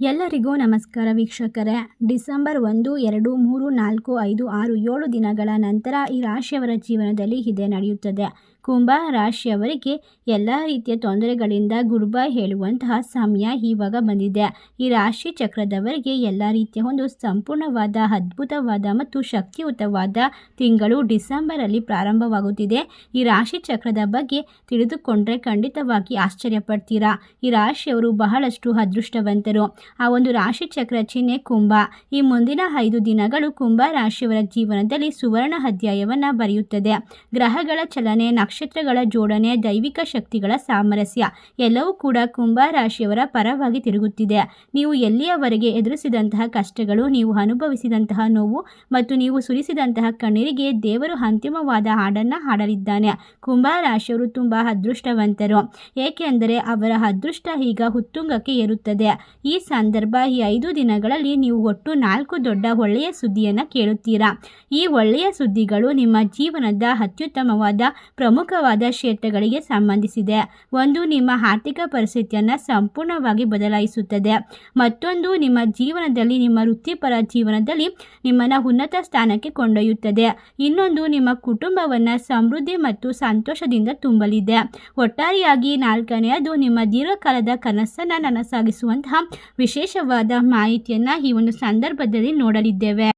ಎಲ್ಲರಿಗೂ ನಮಸ್ಕಾರ ವೀಕ್ಷಕರೇ. ಡಿಸೆಂಬರ್ ಒಂದು, ಎರಡು, ಮೂರು, ನಾಲ್ಕು, ಐದು, ಆರು, ಏಳು ದಿನಗಳ ನಂತರ ಈ ರಾಶಿಯವರ ಜೀವನದಲ್ಲಿ ಇದೇ ನಡೆಯುತ್ತದೆ. ಕುಂಭ ರಾಶಿಯವರಿಗೆ ಎಲ್ಲ ರೀತಿಯ ತೊಂದರೆಗಳಿಂದ ಗುರುಬಾಯ್ ಹೇಳುವಂತಹ ಸಮಯ ಇವಾಗ ಬಂದಿದೆ. ಈ ರಾಶಿ ಚಕ್ರದವರಿಗೆ ಎಲ್ಲ ರೀತಿಯ ಒಂದು ಸಂಪೂರ್ಣವಾದ, ಅದ್ಭುತವಾದ ಮತ್ತು ಶಕ್ತಿಯುತವಾದ ತಿಂಗಳು ಡಿಸೆಂಬರಲ್ಲಿ ಪ್ರಾರಂಭವಾಗುತ್ತಿದೆ. ಈ ರಾಶಿ ಚಕ್ರದ ಬಗ್ಗೆ ತಿಳಿದುಕೊಂಡ್ರೆ ಖಂಡಿತವಾಗಿ ಆಶ್ಚರ್ಯಪಡ್ತೀರಾ? ಈ ರಾಶಿಯವರು ಬಹಳಷ್ಟು ಅದೃಷ್ಟವಂತರು. ಆ ಒಂದು ರಾಶಿ ಚಕ್ರ ಚಿಹ್ನೆ ಕುಂಭ. ಈ ಮುಂದಿನ ಐದು ದಿನಗಳು ಕುಂಭ ರಾಶಿಯವರ ಜೀವನದಲ್ಲಿ ಸುವರ್ಣ ಅಧ್ಯಾಯವನ್ನು ಬರೆಯುತ್ತದೆ. ಗ್ರಹಗಳ ಚಲನೆ ನಕ್ಷತ್ರಗಳ ಜೋಡಣೆ ದೈವಿಕ ಶಕ್ತಿಗಳ ಸಾಮರಸ್ಯ. ಎಲ್ಲವೂ ಕೂಡ ಕುಂಭ ರಾಶಿಯವರ ಪರವಾಗಿ ತಿರುಗುತ್ತಿದೆ. ನೀವು ಎಲ್ಲಿಯವರೆಗೆ ಎದುರಿಸಿದಂತಹ ಕಷ್ಟಗಳು, ನೀವು ಅನುಭವಿಸಿದಂತಹ ನೋವು ಮತ್ತು ನೀವು ಸುರಿಸಿದಂತಹ ಕಣ್ಣೀರಿಗೆ ದೇವರು ಅಂತಿಮವಾದ ಹಾಡನ್ನು ಹಾಡಲಿದ್ದಾನೆ. ಕುಂಭ ರಾಶಿಯವರು ತುಂಬ ಅದೃಷ್ಟವಂತರು. ಏಕೆಂದರೆ ಅವರ ಅದೃಷ್ಟ ಈಗ ಹುತ್ತುಂಗಕ್ಕೆ ಏರುತ್ತದೆ. ಈ ಸಂದರ್ಭ ಈ ಐದು ದಿನಗಳಲ್ಲಿ ನೀವು ಒಟ್ಟು ನಾಲ್ಕು ದೊಡ್ಡ ಒಳ್ಳೆಯ ಸುದ್ದಿಯನ್ನು ಕೇಳುತ್ತೀರಾ? ಈ ಒಳ್ಳೆಯ ಸುದ್ದಿಗಳು ನಿಮ್ಮ ಜೀವನದ ಅತ್ಯುತ್ತಮವಾದ ಪ್ರಮುಖವಾದ ಕ್ಷೇತ್ರಗಳಿಗೆ ಸಂಬಂಧಿಸಿದೆ. ಒಂದು ನಿಮ್ಮ ಆರ್ಥಿಕ ಪರಿಸ್ಥಿತಿಯನ್ನು ಸಂಪೂರ್ಣವಾಗಿ ಬದಲಾಯಿಸುತ್ತದೆ. ಮತ್ತೊಂದು ನಿಮ್ಮ ಜೀವನದಲ್ಲಿ, ನಿಮ್ಮ ವೃತ್ತಿಪರ ಜೀವನದಲ್ಲಿ ನಿಮ್ಮನ್ನು ಉನ್ನತ ಸ್ಥಾನಕ್ಕೆ ಕೊಂಡೊಯ್ಯುತ್ತದೆ. ಇನ್ನೊಂದು ನಿಮ್ಮ ಕುಟುಂಬವನ್ನು ಸಮೃದ್ಧಿ ಮತ್ತು ಸಂತೋಷದಿಂದ ತುಂಬಲಿದೆ. ಒಟ್ಟಾರೆಯಾಗಿ ನಾಲ್ಕನೆಯದು, ನಿಮ್ಮ ದೀರ್ಘಕಾಲದ ಕನಸನ್ನು ನನಸಾಗಿಸುವಂತಹ ವಿಶೇಷವಾದ ಮಾಹಿತಿಯನ್ನು ಈ ಒಂದು ಸಂದರ್ಭದಲ್ಲಿ ನೋಡಲಿದ್ದೇವೆ.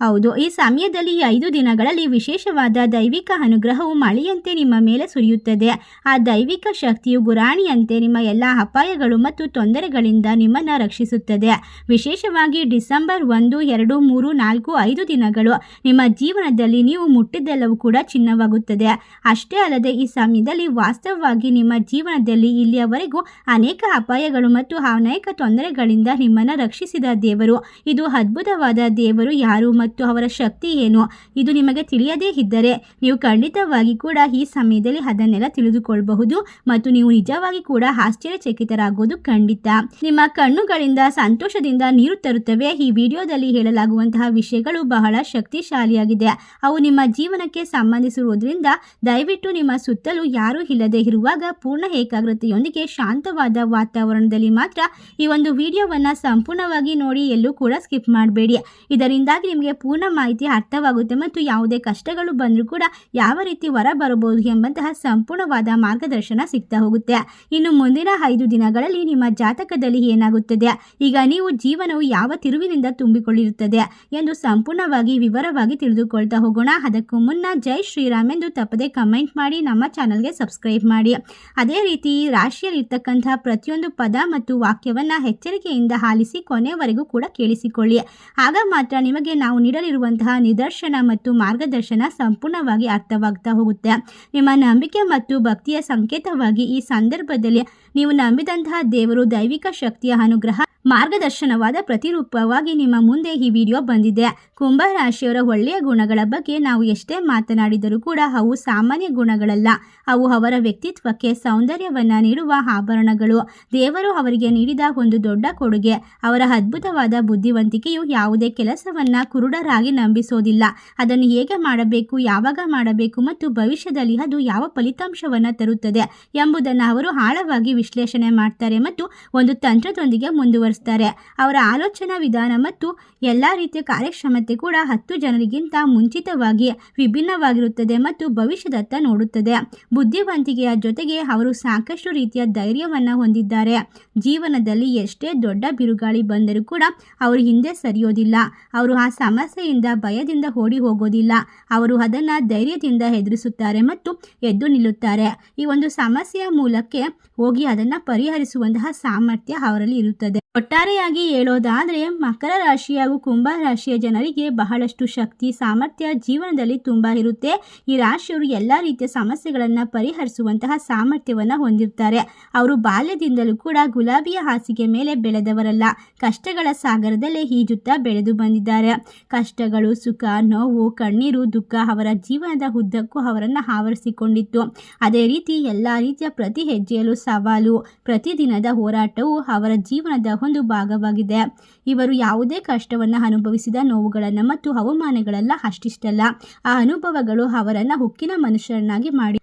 ಹೌದು, ಈ ಸಮಯದಲ್ಲಿ ಈ ಐದು ದಿನಗಳಲ್ಲಿ ವಿಶೇಷವಾದ ದೈವಿಕ ಅನುಗ್ರಹವು ಮಳೆಯಂತೆ ನಿಮ್ಮ ಮೇಲೆ ಸುರಿಯುತ್ತದೆ. ಆ ದೈವಿಕ ಶಕ್ತಿಯು ಗುರಾಣಿಯಂತೆ ನಿಮ್ಮ ಎಲ್ಲ ಅಪಾಯಗಳು ಮತ್ತು ತೊಂದರೆಗಳಿಂದ ನಿಮ್ಮನ್ನು ರಕ್ಷಿಸುತ್ತದೆ. ವಿಶೇಷವಾಗಿ ಡಿಸೆಂಬರ್ ಒಂದು, ಎರಡು, ಮೂರು, ನಾಲ್ಕು, ಐದು ದಿನಗಳು ನಿಮ್ಮ ಜೀವನದಲ್ಲಿ ನೀವು ಮುಟ್ಟಿದ್ದೆಲ್ಲವೂ ಕೂಡ ಚಿನ್ನವಾಗುತ್ತದೆ. ಅಷ್ಟೇ ಅಲ್ಲದೆ ಈ ಸಮಯದಲ್ಲಿ ವಾಸ್ತವವಾಗಿ ನಿಮ್ಮ ಜೀವನದಲ್ಲಿ ಇಲ್ಲಿಯವರೆಗೂ ಅನೇಕ ಅಪಾಯಗಳು ಮತ್ತು ಅನೇಕ ತೊಂದರೆಗಳಿಂದ ನಿಮ್ಮನ್ನು ರಕ್ಷಿಸಿದ ದೇವರು. ಇದು ಅದ್ಭುತವಾದ ದೇವರು ಯಾರು ಮತ್ತು ಅವರ ಶಕ್ತಿ ಏನು? ಇದು ನಿಮಗೆ ತಿಳಿಯದೇ ಇದ್ದರೆ ನೀವು ಖಂಡಿತವಾಗಿ ಕೂಡ ಈ ಸಮಯದಲ್ಲಿ ಅದನ್ನೆಲ್ಲ ತಿಳಿದುಕೊಳ್ಳಬಹುದು ಮತ್ತು ನೀವು ನಿಜವಾಗಿ ಕೂಡ ಆಶ್ಚರ್ಯಚಕಿತರಾಗುವುದು ಖಂಡಿತ. ನಿಮ್ಮ ಕಣ್ಣುಗಳಿಂದ ಸಂತೋಷದಿಂದ ನೀರು ತರುತ್ತವೆ. ಈ ವಿಡಿಯೋದಲ್ಲಿ ಹೇಳಲಾಗುವಂತಹ ವಿಷಯಗಳು ಬಹಳ ಶಕ್ತಿಶಾಲಿಯಾಗಿದೆ. ಅವು ನಿಮ್ಮ ಜೀವನಕ್ಕೆ ಸಂಬಂಧಿಸಿರುವುದರಿಂದ ದಯವಿಟ್ಟು ನಿಮ್ಮ ಸುತ್ತಲೂ ಯಾರೂ ಇಲ್ಲದೆ ಇರುವಾಗ ಪೂರ್ಣ ಏಕಾಗ್ರತೆಯೊಂದಿಗೆ ಶಾಂತವಾದ ವಾತಾವರಣದಲ್ಲಿ ಮಾತ್ರ ಈ ಒಂದು ವಿಡಿಯೋವನ್ನು ಸಂಪೂರ್ಣವಾಗಿ ನೋಡಿ ಎಲ್ಲೂ ಕೂಡ ಸ್ಕಿಪ್ ಮಾಡಬೇಡಿ. ಇದರಿಂದಾಗಿ ನಿಮಗೆ ಪೂರ್ಣ ಮಾಹಿತಿ ಅರ್ಥವಾಗುತ್ತೆ ಮತ್ತು ಯಾವುದೇ ಕಷ್ಟಗಳು ಬಂದರೂ ಕೂಡ ಯಾವ ರೀತಿ ಹೊರ ಬರಬಹುದು ಎಂಬಂತಹ ಸಂಪೂರ್ಣವಾದ ಮಾರ್ಗದರ್ಶನ ಸಿಗ್ತಾ ಹೋಗುತ್ತೆ. ಇನ್ನು ಮುಂದಿನ ಐದು ದಿನಗಳಲ್ಲಿ ನಿಮ್ಮ ಜಾತಕದಲ್ಲಿ ಏನಾಗುತ್ತದೆ? ಈಗ ನೀವು ಜೀವನವು ಯಾವ ತಿರುವಿನಿಂದ ತುಂಬಿಕೊಳ್ಳಿರುತ್ತದೆ ಎಂದು ಸಂಪೂರ್ಣವಾಗಿ ವಿವರವಾಗಿ ತಿಳಿದುಕೊಳ್ತಾ ಹೋಗೋಣ. ಅದಕ್ಕೂ ಮುನ್ನ ಜೈ ಶ್ರೀರಾಮ್ ಎಂದು ತಪ್ಪದೆ ಕಮೆಂಟ್ ಮಾಡಿ, ನಮ್ಮ ಚಾನಲ್ಗೆ ಸಬ್ಸ್ಕ್ರೈಬ್ ಮಾಡಿ. ಅದೇ ರೀತಿ ರಾಶಿಯಲ್ಲಿರ್ತಕ್ಕಂತಹ ಪ್ರತಿಯೊಂದು ಪದ ಮತ್ತು ವಾಕ್ಯವನ್ನು ಎಚ್ಚರಿಕೆಯಿಂದ ಆಲಿಸಿ ಕೊನೆವರೆಗೂ ಕೂಡ ಕೇಳಿಸಿಕೊಳ್ಳಿ. ಆಗ ಮಾತ್ರ ನಿಮಗೆ ನಾವು ನೀಡಲಿರುವಂತಹ ನಿದರ್ಶನ ಮತ್ತು ಮಾರ್ಗದರ್ಶನ ಸಂಪೂರ್ಣವಾಗಿ ಅರ್ಥವಾಗ್ತಾ ಹೋಗುತ್ತೆ. ನಿಮ್ಮ ನಂಬಿಕೆ ಮತ್ತು ಭಕ್ತಿಯ ಸಂಕೇತವಾಗಿ ಈ ಸಂದರ್ಭದಲ್ಲಿ ನೀವು ನಂಬಿದಂತಹ ದೇವರು ದೈವಿಕ ಶಕ್ತಿಯ ಅನುಗ್ರಹ, ಮಾರ್ಗದರ್ಶನವಾದ ಪ್ರತಿರೂಪವಾಗಿ ನಿಮ್ಮ ಮುಂದೆ ಈ ವಿಡಿಯೋ ಬಂದಿದೆ. ಕುಂಭ ರಾಶಿಯವರ ಒಳ್ಳೆಯ ಗುಣಗಳ ಬಗ್ಗೆ ನಾವು ಎಷ್ಟೇ ಮಾತನಾಡಿದರೂ ಕೂಡ ಅವು ಸಾಮಾನ್ಯ ಗುಣಗಳಲ್ಲ. ಅವು ಅವರ ವ್ಯಕ್ತಿತ್ವಕ್ಕೆ ಸೌಂದರ್ಯವನ್ನು ನೀಡುವ ಆಭರಣಗಳು. ದೇವರು ಅವರಿಗೆ ನೀಡಿದ ಒಂದು ದೊಡ್ಡ ಕೊಡುಗೆ. ಅವರ ಅದ್ಭುತವಾದ ಬುದ್ಧಿವಂತಿಕೆಯು ಯಾವುದೇ ಕೆಲಸವನ್ನು ಕುರುಡರಾಗಿ ನಂಬಿಸೋದಿಲ್ಲ. ಅದನ್ನು ಹೇಗೆ ಮಾಡಬೇಕು, ಯಾವಾಗ ಮಾಡಬೇಕು ಮತ್ತು ಭವಿಷ್ಯದಲ್ಲಿ ಅದು ಯಾವ ಫಲಿತಾಂಶವನ್ನು ತರುತ್ತದೆ ಎಂಬುದನ್ನು ಅವರು ಆಳವಾಗಿ ವಿಶ್ಲೇಷಣೆ ಮಾಡ್ತಾರೆ ಮತ್ತು ಒಂದು ತಂತ್ರದೊಂದಿಗೆ ಮುಂದುವರಿಸ್ತಾರೆ. ಅವರ ಆಲೋಚನಾ ವಿಧಾನ ಮತ್ತು ಎಲ್ಲ ರೀತಿಯ ಕಾರ್ಯಕ್ಷಮತೆ ಕೂಡ ಹತ್ತು ಜನರಿಗಿಂತ ಮುಂಚಿತವಾಗಿ ವಿಭಿನ್ನವಾಗಿರುತ್ತದೆ ಮತ್ತು ಭವಿಷ್ಯದತ್ತ ನೋಡುತ್ತದೆ. ಬುದ್ಧಿವಂತಿಕೆಯ ಜೊತೆಗೆ ಅವರು ಸಾಕಷ್ಟು ರೀತಿಯ ಧೈರ್ಯವನ್ನು ಹೊಂದಿದ್ದಾರೆ. ಜೀವನದಲ್ಲಿ ಎಷ್ಟೇ ದೊಡ್ಡ ಬಿರುಗಾಳಿ ಬಂದರೂ ಕೂಡ ಅವರು ಹಿಂದೆ ಸರಿಯೋದಿಲ್ಲ. ಅವರು ಆ ಸಮಸ್ಯೆಯಿಂದ ಭಯದಿಂದ ಓಡಿ ಹೋಗೋದಿಲ್ಲ. ಅವರು ಅದನ್ನು ಧೈರ್ಯದಿಂದ ಎದುರಿಸುತ್ತಾರೆ ಮತ್ತು ಎದ್ದು ನಿಲ್ಲುತ್ತಾರೆ. ಈ ಒಂದು ಸಮಸ್ಯೆಯ ಮೂಲಕ್ಕೆ ಹೋಗಿ ಅದನ್ನು ಪರಿಹರಿಸುವಂತಹ ಸಾಮರ್ಥ್ಯ ಅವರಲ್ಲಿ ಇರುತ್ತದೆ. ಒಟ್ಟಾರೆಯಾಗಿ ಹೇಳೋದಾದರೆ ಮಕರ ರಾಶಿ ಹಾಗೂ ಕುಂಭ ರಾಶಿಯ ಜನರಿಗೆ ಬಹಳಷ್ಟು ಶಕ್ತಿ, ಸಾಮರ್ಥ್ಯ ಜೀವನದಲ್ಲಿ ತುಂಬ ಇರುತ್ತೆ. ಈ ರಾಶಿಯವರು ಎಲ್ಲ ರೀತಿಯ ಸಮಸ್ಯೆಗಳನ್ನು ಪರಿಹರಿಸುವಂತಹ ಸಾಮರ್ಥ್ಯವನ್ನು ಹೊಂದಿರ್ತಾರೆ. ಅವರು ಬಾಲ್ಯದಿಂದಲೂ ಕೂಡ ಗುಲಾಬಿಯ ಹಾಸಿಗೆ ಮೇಲೆ ಬೆಳೆದವರಲ್ಲ. ಕಷ್ಟಗಳ ಸಾಗರದಲ್ಲೇ ಈಜುತ್ತಾ ಬೆಳೆದು ಬಂದಿದ್ದಾರೆ. ಕಷ್ಟಗಳು, ಸುಖ, ನೋವು, ಕಣ್ಣೀರು, ದುಃಖ ಅವರ ಜೀವನದ ಉದ್ದಕ್ಕೂ ಅವರನ್ನು ಆವರಿಸಿಕೊಂಡಿತ್ತು. ಅದೇ ರೀತಿ ಎಲ್ಲ ರೀತಿಯ ಪ್ರತಿ ಹೆಜ್ಜೆಯಲ್ಲೂ ಸವಾಲು, ಪ್ರತಿದಿನದ ಹೋರಾಟವು ಅವರ ಜೀವನದ ಒಂದು ಭಾಗವಾಗಿದೆ. ಇವರು ಯಾವುದೇ ಕಷ್ಟವನ್ನು ಅನುಭವಿಸಿದ ನೋವುಗಳನ್ನು ಮತ್ತು ಅವಮಾನಗಳೆಲ್ಲ ಅಷ್ಟಿಷ್ಟಲ್ಲ. ಆ ಅನುಭವಗಳು ಅವರನ್ನು ಹುಕ್ಕಿನ ಮನುಷ್ಯರನ್ನಾಗಿ ಮಾಡಿ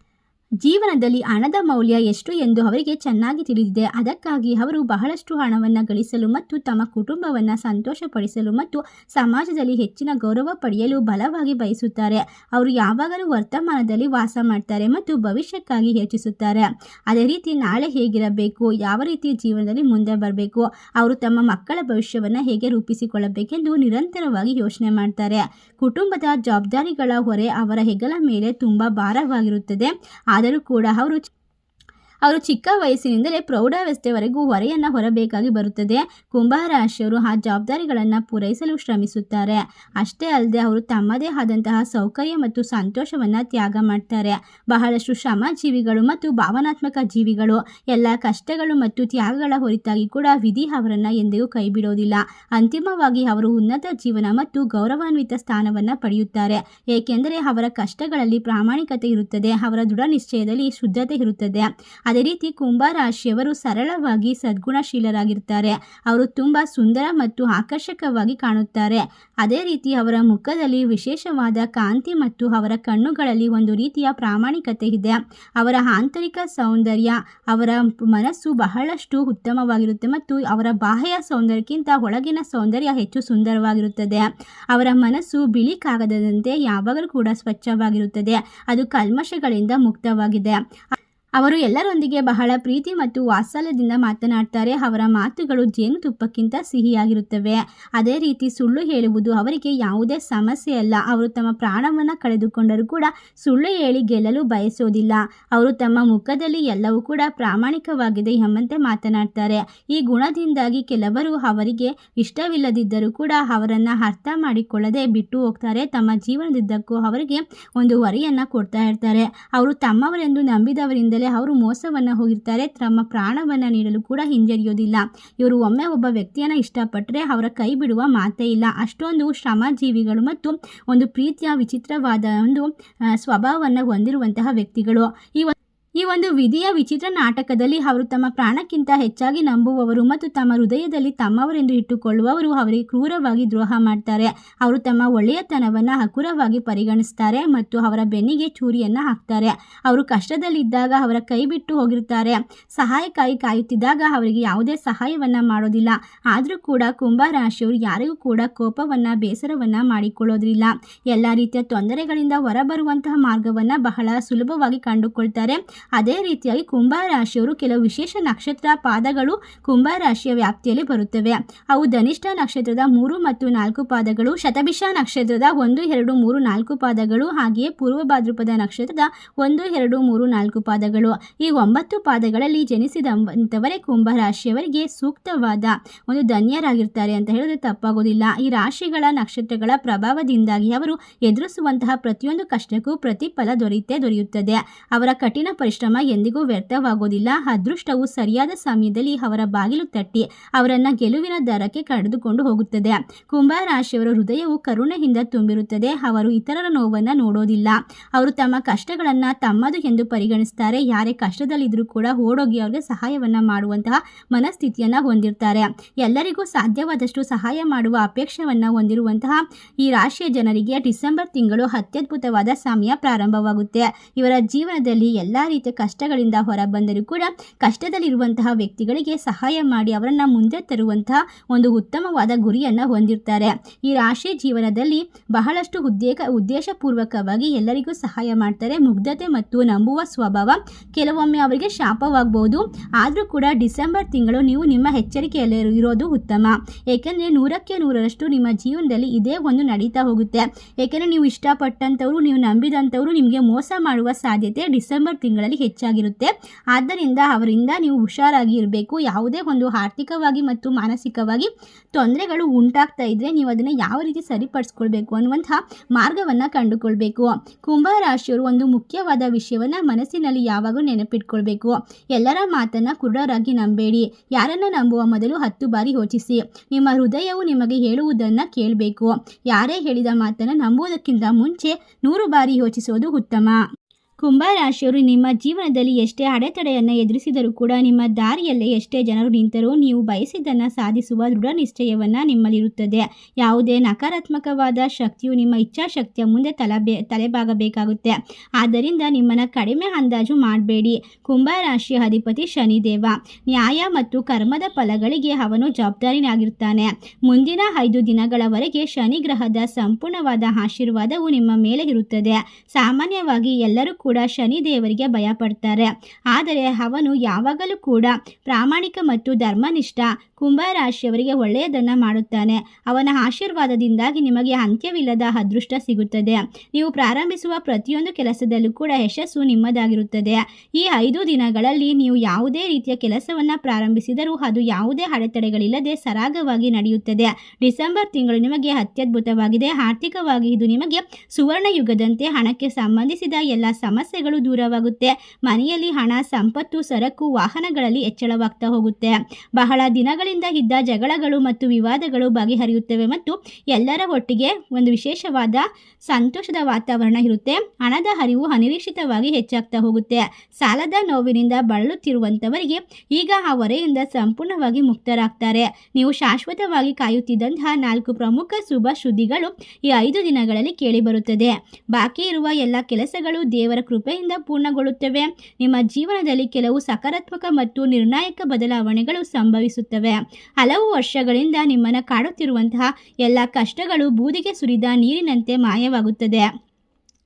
ಜೀವನದಲ್ಲಿ ಹಣದ ಮೌಲ್ಯ ಎಷ್ಟು ಎಂದು ಅವರಿಗೆ ಚೆನ್ನಾಗಿ ತಿಳಿದಿದೆ. ಅದಕ್ಕಾಗಿ ಅವರು ಬಹಳಷ್ಟು ಹಣವನ್ನು ಗಳಿಸಲು ಮತ್ತು ತಮ್ಮ ಕುಟುಂಬವನ್ನು ಸಂತೋಷಪಡಿಸಲು ಮತ್ತು ಸಮಾಜದಲ್ಲಿ ಹೆಚ್ಚಿನ ಗೌರವ ಪಡೆಯಲು ಬಲವಾಗಿ ಬಯಸುತ್ತಾರೆ. ಅವರು ಯಾವಾಗಲೂ ವರ್ತಮಾನದಲ್ಲಿ ವಾಸ ಮಾಡ್ತಾರೆ ಮತ್ತು ಭವಿಷ್ಯಕ್ಕಾಗಿ ಯೋಚಿಸುತ್ತಾರೆ. ಅದೇ ರೀತಿ ನಾಳೆ ಹೇಗಿರಬೇಕು, ಯಾವ ರೀತಿ ಜೀವನದಲ್ಲಿ ಮುಂದೆ ಬರಬೇಕು, ಅವರು ತಮ್ಮ ಮಕ್ಕಳ ಭವಿಷ್ಯವನ್ನು ಹೇಗೆ ರೂಪಿಸಿಕೊಳ್ಳಬೇಕೆಂದು ನಿರಂತರವಾಗಿ ಯೋಚನೆ ಮಾಡ್ತಾರೆ. ಕುಟುಂಬದ ಜವಾಬ್ದಾರಿಗಳ ಹೊರೆ ಅವರ ಹೆಗಲ ಮೇಲೆ ತುಂಬ ಭಾರವಾಗಿರುತ್ತದೆ. ಆದರೂ ಕೂಡ ಅವರು ಅವರು ಚಿಕ್ಕ ವಯಸ್ಸಿನಿಂದಲೇ ಪ್ರೌಢಾವಸ್ಥೆವರೆಗೂ ಹೊರೆಯನ್ನು ಹೊರಬೇಕಾಗಿ ಬರುತ್ತದೆ. ಕುಂಭರಾಶಿಯವರು ಆ ಜವಾಬ್ದಾರಿಗಳನ್ನು ಪೂರೈಸಲು ಶ್ರಮಿಸುತ್ತಾರೆ. ಅಷ್ಟೇ ಅಲ್ಲದೆ ಅವರು ತಮ್ಮದೇ ಆದಂತಹ ಸೌಕರ್ಯ ಮತ್ತು ಸಂತೋಷವನ್ನು ತ್ಯಾಗ ಮಾಡ್ತಾರೆ. ಬಹಳಷ್ಟು ಶ್ರಮ ಜೀವಿಗಳು ಮತ್ತು ಭಾವನಾತ್ಮಕ ಜೀವಿಗಳು ಎಲ್ಲ ಕಷ್ಟಗಳು ಮತ್ತು ತ್ಯಾಗಗಳ ಹೊರತಾಗಿ ಕೂಡ ವಿಧಿ ಅವರನ್ನು ಎಂದಿಗೂ ಕೈಬಿಡೋದಿಲ್ಲ. ಅಂತಿಮವಾಗಿ ಅವರು ಉನ್ನತ ಜೀವನ ಮತ್ತು ಗೌರವಾನ್ವಿತ ಸ್ಥಾನವನ್ನು ಪಡೆಯುತ್ತಾರೆ. ಏಕೆಂದರೆ ಅವರ ಕಷ್ಟಗಳಲ್ಲಿ ಪ್ರಾಮಾಣಿಕತೆ ಇರುತ್ತದೆ. ಅವರ ದೃಢ ನಿಶ್ಚಯದಲ್ಲಿ ಶುದ್ಧತೆ ಇರುತ್ತದೆ. ಅದೇ ರೀತಿ ಕುಂಭರಾಶಿಯವರು ಸರಳವಾಗಿ ಸದ್ಗುಣಶೀಲರಾಗಿರ್ತಾರೆ. ಅವರು ತುಂಬ ಸುಂದರ ಮತ್ತು ಆಕರ್ಷಕವಾಗಿ ಕಾಣುತ್ತಾರೆ. ಅದೇ ರೀತಿ ಅವರ ಮುಖದಲ್ಲಿ ವಿಶೇಷವಾದ ಕಾಂತಿ ಮತ್ತು ಅವರ ಕಣ್ಣುಗಳಲ್ಲಿ ಒಂದು ರೀತಿಯ ಪ್ರಾಮಾಣಿಕತೆ ಇದೆ. ಅವರ ಆಂತರಿಕ ಸೌಂದರ್ಯ, ಅವರ ಮನಸ್ಸು ಬಹಳಷ್ಟು ಉತ್ತಮವಾಗಿರುತ್ತೆ ಮತ್ತು ಅವರ ಬಾಹ್ಯ ಸೌಂದರ್ಯಕ್ಕಿಂತ ಒಳಗಿನ ಸೌಂದರ್ಯ ಹೆಚ್ಚು ಸುಂದರವಾಗಿರುತ್ತದೆ. ಅವರ ಮನಸ್ಸು ಬಿಳಿ ಕಾಗದದಂತೆ ಯಾವಾಗಲೂ ಕೂಡ ಸ್ವಚ್ಛವಾಗಿರುತ್ತದೆ. ಅದು ಕಲ್ಮಶಗಳಿಂದ ಮುಕ್ತವಾಗಿದೆ. ಅವರು ಎಲ್ಲರೊಂದಿಗೆ ಬಹಳ ಪ್ರೀತಿ ಮತ್ತು ವಾತ್ಸಲ್ಯದಿಂದ ಮಾತನಾಡ್ತಾರೆ. ಅವರ ಮಾತುಗಳು ಜೇನುತುಪ್ಪಕ್ಕಿಂತ ಸಿಹಿಯಾಗಿರುತ್ತವೆ. ಅದೇ ರೀತಿ ಸುಳ್ಳು ಹೇಳುವುದು ಅವರಿಗೆ ಯಾವುದೇ ಸಮಸ್ಯೆ ಅಲ್ಲ. ಅವರು ತಮ್ಮ ಪ್ರಾಣವನ್ನು ಕಳೆದುಕೊಂಡರೂ ಕೂಡ ಸುಳ್ಳು ಹೇಳಿ ಗೆಲ್ಲಲು ಬಯಸೋದಿಲ್ಲ. ಅವರು ತಮ್ಮ ಮುಖದಲ್ಲಿ ಎಲ್ಲವೂ ಕೂಡ ಪ್ರಾಮಾಣಿಕವಾಗಿದೆ ಎಂಬಂತೆ ಮಾತನಾಡ್ತಾರೆ. ಈ ಗುಣದಿಂದಾಗಿ ಕೆಲವರು ಅವರಿಗೆ ಇಷ್ಟವಿಲ್ಲದಿದ್ದರೂ ಕೂಡ ಅವರನ್ನು ಅರ್ಥ ಮಾಡಿಕೊಳ್ಳದೆ ಬಿಟ್ಟು ಹೋಗ್ತಾರೆ. ತಮ್ಮ ಜೀವನದಿದ್ದಕ್ಕೂ ಅವರಿಗೆ ಒಂದು ವರಿಯನ್ನು ಕೊಡ್ತಾ ಇರ್ತಾರೆ. ಅವರು ತಮ್ಮವರೆಂದು ನಂಬಿದವರಿಂದಲೇ ಅವರು ಮೋಸವನ್ನು ಹೋಗಿರ್ತಾರೆ, ತಮ್ಮ ಪ್ರಾಣವನ್ನು ನೀಡಲು ಕೂಡ ಹಿಂಜರಿಯೋದಿಲ್ಲ. ಇವರು ಒಮ್ಮೆ ಒಬ್ಬ ವ್ಯಕ್ತಿಯನ್ನು ಇಷ್ಟಪಟ್ಟರೆ ಅವರ ಕೈ ಬಿಡುವ ಮಾತೇ ಇಲ್ಲ. ಅಷ್ಟೊಂದು ಶ್ರಮಜೀವಿಗಳು ಮತ್ತು ಒಂದು ಪ್ರೀತಿಯ ವಿಚಿತ್ರವಾದ ಒಂದು ಸ್ವಭಾವವನ್ನು ಹೊಂದಿರುವಂತಹ ವ್ಯಕ್ತಿಗಳು. ಈ ಈ ಒಂದು ವಿಧಿಯ ವಿಚಿತ್ರ ನಾಟಕದಲ್ಲಿ ಅವರು ತಮ್ಮ ಪ್ರಾಣಕ್ಕಿಂತ ಹೆಚ್ಚಾಗಿ ನಂಬುವವರು ಮತ್ತು ತಮ್ಮ ಹೃದಯದಲ್ಲಿ ತಮ್ಮವರೆಂದು ಇಟ್ಟುಕೊಳ್ಳುವವರು ಅವರಿಗೆ ಕ್ರೂರವಾಗಿ ದ್ರೋಹ ಮಾಡ್ತಾರೆ. ಅವರು ತಮ್ಮ ಒಳ್ಳೆಯತನವನ್ನು ಹಗುರವಾಗಿ ಪರಿಗಣಿಸ್ತಾರೆ ಮತ್ತು ಅವರ ಬೆನ್ನಿಗೆ ಚೂರಿಯನ್ನು ಹಾಕ್ತಾರೆ. ಅವರು ಕಷ್ಟದಲ್ಲಿದ್ದಾಗ ಅವರ ಕೈ ಬಿಟ್ಟು ಹೋಗಿರ್ತಾರೆ ಸಹಾಯಕ್ಕಾಗಿ ಕಾಯುತ್ತಿದ್ದಾಗ ಅವರಿಗೆ ಯಾವುದೇ ಸಹಾಯವನ್ನು ಮಾಡೋದಿಲ್ಲ. ಆದರೂ ಕೂಡ ಕುಂಭರಾಶಿಯವರು ಯಾರಿಗೂ ಕೂಡ ಕೋಪವನ್ನು, ಬೇಸರವನ್ನು ಮಾಡಿಕೊಳ್ಳೋದಿಲ್ಲ. ಎಲ್ಲ ರೀತಿಯ ತೊಂದರೆಗಳಿಂದ ಹೊರಬರುವಂತಹ ಮಾರ್ಗವನ್ನು ಬಹಳ ಸುಲಭವಾಗಿ ಕಂಡುಕೊಳ್ತಾರೆ. ಅದೇ ರೀತಿಯಾಗಿ ಕುಂಭರಾಶಿಯವರು ಕೆಲವು ವಿಶೇಷ ನಕ್ಷತ್ರ ಪಾದಗಳು ಕುಂಭರಾಶಿಯ ವ್ಯಾಪ್ತಿಯಲ್ಲಿ ಬರುತ್ತವೆ. ಅವು ಧನಿಷ್ಠ ನಕ್ಷತ್ರದ ಮೂರು ಮತ್ತು ನಾಲ್ಕು ಪಾದಗಳು, ಶತಭಿಷ ನಕ್ಷತ್ರದ ಒಂದು, ಎರಡು, ಮೂರು, ನಾಲ್ಕು ಪಾದಗಳು, ಹಾಗೆಯೇ ಪೂರ್ವ ಭಾದ್ರಪದ ನಕ್ಷತ್ರದ ಒಂದು, ಎರಡು, ಮೂರು, ನಾಲ್ಕು ಪಾದಗಳು. ಈ ಒಂಬತ್ತು ಪಾದಗಳಲ್ಲಿ ಜನಿಸಿದಂಥವರೇ ಕುಂಭರಾಶಿಯವರಿಗೆ ಸೂಕ್ತವಾದ ಒಂದು ಧನ್ಯರಾಗಿರ್ತಾರೆ ಅಂತ ಹೇಳಿದ್ರೆ ತಪ್ಪಾಗೋದಿಲ್ಲ. ಈ ರಾಶಿಗಳ ನಕ್ಷತ್ರಗಳ ಪ್ರಭಾವದಿಂದಾಗಿ ಅವರು ಎದುರಿಸುವಂತಹ ಪ್ರತಿಯೊಂದು ಕಷ್ಟಕ್ಕೂ ಪ್ರತಿಫಲ ದೊರೆಯುತ್ತೆ ದೊರೆಯುತ್ತದೆ. ಅವರ ಕಠಿಣ ಪರಿಶ್ರಮ ಎಂದಿಗೂ ವ್ಯರ್ಥವಾಗೋದಿಲ್ಲ. ಅದೃಷ್ಟವು ಸರಿಯಾದ ಸಮಯದಲ್ಲಿ ಅವರ ಬಾಗಿಲು ತಟ್ಟಿ ಅವರನ್ನು ಗೆಲುವಿನ ದರಕ್ಕೆ ಕರೆದುಕೊಂಡು ಹೋಗುತ್ತದೆ. ಕುಂಭರಾಶಿಯವರ ಹೃದಯವು ಕರುಣೆಯಿಂದ ತುಂಬಿರುತ್ತದೆ. ಅವರು ಇತರರ ನೋವನ್ನು ನೋಡೋದಿಲ್ಲ. ಅವರು ತಮ್ಮ ಕಷ್ಟಗಳನ್ನು ತಮ್ಮದು ಎಂದು ಪರಿಗಣಿಸ್ತಾರೆ. ಯಾರೇ ಕಷ್ಟದಲ್ಲಿದ್ದರೂ ಕೂಡ ಓಡೋಗಿ ಅವರಿಗೆ ಸಹಾಯವನ್ನು ಮಾಡುವಂತಹ ಮನಸ್ಥಿತಿಯನ್ನು ಹೊಂದಿರ್ತಾರೆ. ಎಲ್ಲರಿಗೂ ಸಾಧ್ಯವಾದಷ್ಟು ಸಹಾಯ ಮಾಡುವ ಅಪೇಕ್ಷೆಯನ್ನು ಹೊಂದಿರುವಂತಹ ಈ ರಾಶಿಯ ಜನರಿಗೆ ಡಿಸೆಂಬರ್ ತಿಂಗಳು ಅತ್ಯದ್ಭುತವಾದ ಸಮಯ ಪ್ರಾರಂಭವಾಗುತ್ತೆ. ಇವರ ಜೀವನದಲ್ಲಿ ಎಲ್ಲ ರೀತಿಯ ಕಷ್ಟಗಳಿಂದ ಹೊರಬಂದರೂ ಕೂಡ ಕಷ್ಟದಲ್ಲಿರುವಂತಹ ವ್ಯಕ್ತಿಗಳಿಗೆ ಸಹಾಯ ಮಾಡಿ ಅವರನ್ನು ಮುಂದೆ ತರುವಂತಹ ಒಂದು ಉತ್ತಮವಾದ ಗುರಿಯನ್ನು ಹೊಂದಿರ್ತಾರೆ. ಈ ರಾಶಿ ಜೀವನದಲ್ಲಿ ಬಹಳಷ್ಟು ಉದ್ದೇಶ ಉದ್ದೇಶಪೂರ್ವಕವಾಗಿ ಎಲ್ಲರಿಗೂ ಸಹಾಯ ಮಾಡ್ತಾರೆ. ಮುಗ್ಧತೆ ಮತ್ತು ನಂಬುವ ಸ್ವಭಾವ ಕೆಲವೊಮ್ಮೆ ಅವರಿಗೆ ಶಾಪವಾಗಬಹುದು ಆದರೂ ಕೂಡ ಡಿಸೆಂಬರ್ ತಿಂಗಳು ನೀವು ನಿಮ್ಮ ಎಚ್ಚರಿಕೆಯಲ್ಲಿ ಇರೋದು ಉತ್ತಮ. ಏಕೆಂದರೆ ನೂರಕ್ಕೆ ನೂರರಷ್ಟು ನಿಮ್ಮ ಜೀವನದಲ್ಲಿ ಇದೇ ಒಂದು ನಡೀತಾ ಹೋಗುತ್ತೆ. ಏಕೆಂದರೆ ನೀವು ಇಷ್ಟಪಟ್ಟಂಥವ್ರು, ನೀವು ನಂಬಿದಂಥವ್ರು ನಿಮಗೆ ಮೋಸ ಮಾಡುವ ಸಾಧ್ಯತೆ ಡಿಸೆಂಬರ್ ತಿಂಗಳಲ್ಲಿ ಹೆಚ್ಚಾಗಿರುತ್ತೆ. ಆದ್ದರಿಂದ ಅವರಿಂದ ನೀವು ಹುಷಾರಾಗಿ ಇರಬೇಕು. ಯಾವುದೇ ಒಂದು ಆರ್ಥಿಕವಾಗಿ ಮತ್ತು ಮಾನಸಿಕವಾಗಿ ತೊಂದರೆಗಳು ಉಂಟಾಗ್ತಾ ಇದ್ದರೆ ನೀವು ಅದನ್ನು ಯಾವ ರೀತಿ ಸರಿಪಡಿಸ್ಕೊಳ್ಬೇಕು ಅನ್ನುವಂತಹ ಮಾರ್ಗವನ್ನು ಕಂಡುಕೊಳ್ಬೇಕು. ಕುಂಭರಾಶಿಯವರು ಒಂದು ಮುಖ್ಯವಾದ ವಿಷಯವನ್ನು ಮನಸ್ಸಿನಲ್ಲಿ ಯಾವಾಗಲೂ ನೆನಪಿಟ್ಕೊಳ್ಬೇಕು. ಎಲ್ಲರ ಮಾತನ್ನು ಕುರುಡರಾಗಿ ನಂಬೇಡಿ. ಯಾರನ್ನು ನಂಬುವ ಮೊದಲು ಹತ್ತು ಬಾರಿ ಯೋಚಿಸಿ. ನಿಮ್ಮ ಹೃದಯವು ನಿಮಗೆ ಹೇಳುವುದನ್ನು ಕೇಳಬೇಕು. ಯಾರೇ ಹೇಳಿದ ಮಾತನ್ನು ನಂಬುವುದಕ್ಕಿಂತ ಮುಂಚೆ ನೂರು ಬಾರಿ ಯೋಚಿಸೋದು ಉತ್ತಮ. ಕುಂಭರಾಶಿಯವರು ನಿಮ್ಮ ಜೀವನದಲ್ಲಿ ಎಷ್ಟೇ ಅಡೆತಡೆಯನ್ನು ಎದುರಿಸಿದರೂ ಕೂಡ ನಿಮ್ಮ ದಾರಿಯಲ್ಲೇ ಎಷ್ಟೇ ಜನರು ನಿಂತರೂ ನೀವು ಬಯಸಿದ್ದನ್ನು ಸಾಧಿಸುವ ದೃಢ ನಿಶ್ಚಯವನ್ನು ನಿಮ್ಮಲ್ಲಿರುತ್ತದೆ. ಯಾವುದೇ ನಕಾರಾತ್ಮಕವಾದ ಶಕ್ತಿಯು ನಿಮ್ಮ ಇಚ್ಛಾಶಕ್ತಿಯ ಮುಂದೆ ತಲೆಬೇ, ತಲೆಬಾಗಬೇಕಾಗುತ್ತೆ. ಆದ್ದರಿಂದ ನಿಮ್ಮನ್ನು ಕಡಿಮೆ ಅಂದಾಜು ಮಾಡಬೇಡಿ. ಕುಂಭರಾಶಿಯ ಅಧಿಪತಿ ಶನಿದೇವ, ನ್ಯಾಯ ಮತ್ತು ಕರ್ಮದ ಫಲಗಳಿಗೆ ಅವನು ಜವಾಬ್ದಾರಿನಾಗಿರ್ತಾನೆ ಮುಂದಿನ ಐದು ದಿನಗಳವರೆಗೆ ಶನಿ ಗ್ರಹದ ಸಂಪೂರ್ಣವಾದ ಆಶೀರ್ವಾದವು ನಿಮ್ಮ ಮೇಲೆ ಇರುತ್ತದೆ. ಸಾಮಾನ್ಯವಾಗಿ ಎಲ್ಲರೂ ಕೂಡ ಶನಿ ದೇವರಿಗೆ ಭಯಪಡ್ತಾರೆ ಆದರೆ ಅವನು ಯಾವಾಗಲೂ ಕೂಡ ಪ್ರಾಮಾಣಿಕ ಮತ್ತು ಧರ್ಮನಿಷ್ಠ ಕುಂಭರಾಶಿಯವರಿಗೆ ಒಳ್ಳೆಯದನ್ನು ಮಾಡುತ್ತಾನೆ. ಅವನ ಆಶೀರ್ವಾದದಿಂದಾಗಿ ನಿಮಗೆ ಅಂತ್ಯವಿಲ್ಲದ ಅದೃಷ್ಟ ಸಿಗುತ್ತದೆ. ನೀವು ಪ್ರಾರಂಭಿಸುವ ಪ್ರತಿಯೊಂದು ಕೆಲಸದಲ್ಲೂ ಕೂಡ ಯಶಸ್ಸು ನಿಮ್ಮದಾಗಿರುತ್ತದೆ. ಈ ಐದು ದಿನಗಳಲ್ಲಿ ನೀವು ಯಾವುದೇ ರೀತಿಯ ಕೆಲಸವನ್ನು ಪ್ರಾರಂಭಿಸಿದರೂ ಅದು ಯಾವುದೇ ಅಡೆತಡೆಗಳಿಲ್ಲದೆ ಸರಾಗವಾಗಿ ನಡೆಯುತ್ತದೆ. ಡಿಸೆಂಬರ್ ತಿಂಗಳು ನಿಮಗೆ ಅತ್ಯದ್ಭುತವಾಗಿದೆ. ಆರ್ಥಿಕವಾಗಿ ಇದು ನಿಮಗೆ ಸುವರ್ಣ ಯುಗದಂತೆ ಹಣಕ್ಕೆ ಸಂಬಂಧಿಸಿದ ಎಲ್ಲ ಸಮಸ್ಯೆಗಳು ದೂರವಾಗುತ್ತೆ. ಮನೆಯಲ್ಲಿ ಹಣ, ಸಂಪತ್ತು, ಸರಕು, ವಾಹನಗಳಲ್ಲಿ ಹೆಚ್ಚಳವಾಗ್ತಾ ಹೋಗುತ್ತೆ. ಬಹಳ ದಿನಗಳಿಂದ ಇದ್ದ ಜಗಳಗಳು ಮತ್ತು ವಿವಾದಗಳು ಬಗೆಹರಿಯುತ್ತವೆ ಮತ್ತು ಎಲ್ಲರ ಒಟ್ಟಿಗೆ ಒಂದು ವಿಶೇಷವಾದ ಸಂತೋಷದ ವಾತಾವರಣ ಇರುತ್ತೆ. ಹಣದ ಹರಿವು ಅನಿರೀಕ್ಷಿತವಾಗಿ ಹೆಚ್ಚಾಗ್ತಾ ಹೋಗುತ್ತೆ. ಸಾಲದ ನೋವಿನಿಂದ ಬಳಲುತ್ತಿರುವಂತವರಿಗೆ ಈಗ ಆ ಹೊರೆಯಿಂದ ಸಂಪೂರ್ಣವಾಗಿ ಮುಕ್ತರಾಗ್ತಾರೆ. ನೀವು ಶಾಶ್ವತವಾಗಿ ಕಾಯುತ್ತಿದ್ದಂತಹ ನಾಲ್ಕು ಪ್ರಮುಖ ಶುಭ ಶುದ್ದಿಗಳು ಈ ಐದು ದಿನಗಳಲ್ಲಿ ಕೇಳಿಬರುತ್ತದೆ. ಬಾಕಿ ಇರುವ ಎಲ್ಲ ಕೆಲಸಗಳು ದೇವರ ಕೃಪೆಯಿಂದ ಪೂರ್ಣಗೊಳ್ಳುತ್ತವೆ. ನಿಮ್ಮ ಜೀವನದಲ್ಲಿ ಕೆಲವು ಸಕಾರಾತ್ಮಕ ಮತ್ತು ನಿರ್ಣಾಯಕ ಬದಲಾವಣೆಗಳು ಸಂಭವಿಸುತ್ತವೆ. ಹಲವು ವರ್ಷಗಳಿಂದ ನಿಮ್ಮನ್ನು ಕಾಡುತ್ತಿರುವಂತಹ ಎಲ್ಲ ಕಷ್ಟಗಳು ಬೂದಿಗೆ ಸುರಿದ ನೀರಿನಂತೆ ಮಾಯವಾಗುತ್ತದೆ.